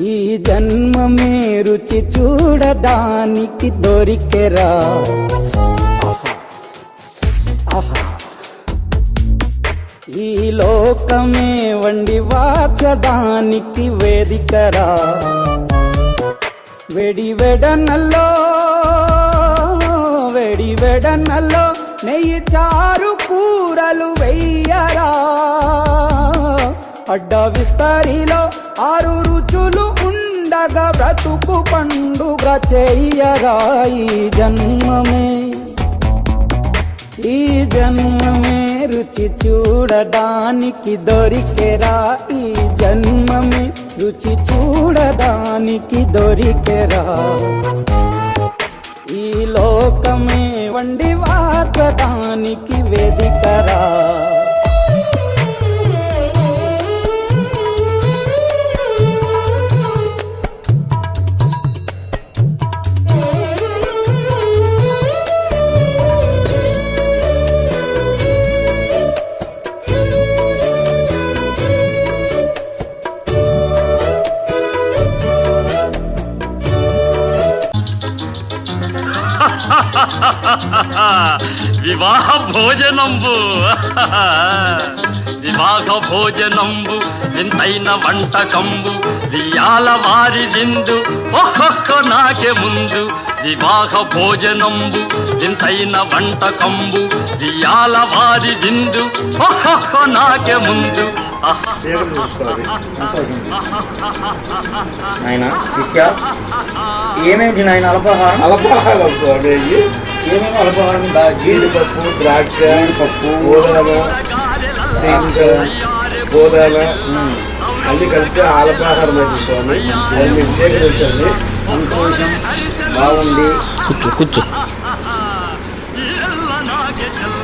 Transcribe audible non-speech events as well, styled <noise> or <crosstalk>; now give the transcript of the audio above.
ఈ జన్మమే రుచి చూడడానికి దొరికెరా. ఈ లోకమే వండి వాచడానికి వేదికరా. వెడి వెడనల్లో వెడి వెడనల్లో నెయ్యి చారు అడ్డ విస్తరిలో ఆరు రుచులు ఉండగా బ్రతుకు పండుగ చెయ్యరాయి జన్మమే. ఈ జన్మమే రుచి చూడడానికి దొరికెరా ఈ జన్మమే రుచి చూడడానికి దొరికెరా. ఈ లోకమే వండి వాడటానికి వేదికరా. <laughs> వివాహ భోజనంబు <laughs> వివాహ భోజనంబు వింతైన వంటకంబు వియాల వారి విందు ఒక్కొక్క నాకే ముందు. వివాహ భోజనంబు వింతైన వంటకంబు వియాల వారి విందు ఒక్కొక్క నాకే ముందు. నాయన శిష్య ఏమేమిటి నాయన అల్పాహారం? అల్పాహారం స్వామి ఏమేమి అల్పాహారం? జీడిపప్పు ద్రాక్ష జీడిపప్పు గోదామ ఇంకా గోదాన అన్ని కలిపి ఆలపాహారం అయితే చేకరించండి సంతోషం బాగుంది. కూర్చో కూర్చో. <laughs>